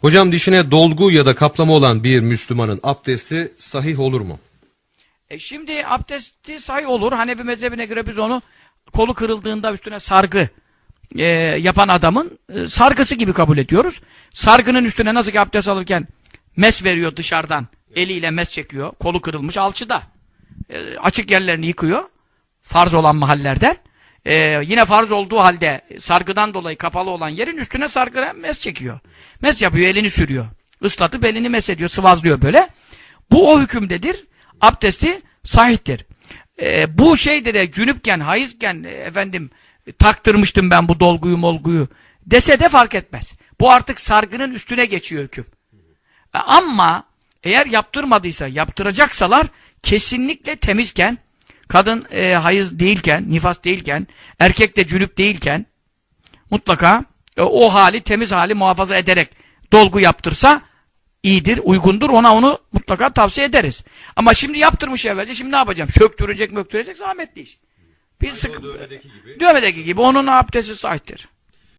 Hocam dişine dolgu ya da kaplama olan bir Müslümanın abdesti sahih olur mu? E şimdi abdesti sahih olur. Hanefi mezhebine göre biz onu kolu kırıldığında üstüne sargı e, yapan adamın e, sargısı gibi kabul ediyoruz. Sargının üstüne nasıl ki abdest alırken mes veriyor dışarıdan. Eliyle mes çekiyor. Kolu kırılmış alçıda. E, açık yerlerini yıkıyor. Farz olan mahallerden. E, yine farz olduğu halde sargıdan dolayı kapalı olan yerin üstüne sargı mes çekiyor. Mes yapıyor, elini sürüyor. Islatıp elini mes ediyor, sıvazlıyor böyle. Bu o hükümdedir. Abdesti sahihtir. E, bu şeyde de cünüpken, hayızken e, efendim taktırmıştım ben bu dolguyu molguyu dese de fark etmez. Bu artık sargının üstüne geçiyor hüküm. E, Ama eğer yaptırmadıysa, yaptıracaksalar kesinlikle temizken, kadın e, hayız değilken, nifas değilken, erkek de cünüp değilken mutlaka e, o hali, temiz hali muhafaza ederek dolgu yaptırsa iyidir, uygundur. Ona onu mutlaka tavsiye ederiz. Ama şimdi yaptırmış evvelce, şimdi ne yapacağım? Söktürecek möktürecek zahmetli iş. Bir sık, dövmedeki gibi. dövmedeki gibi onun abdesti sahiptir.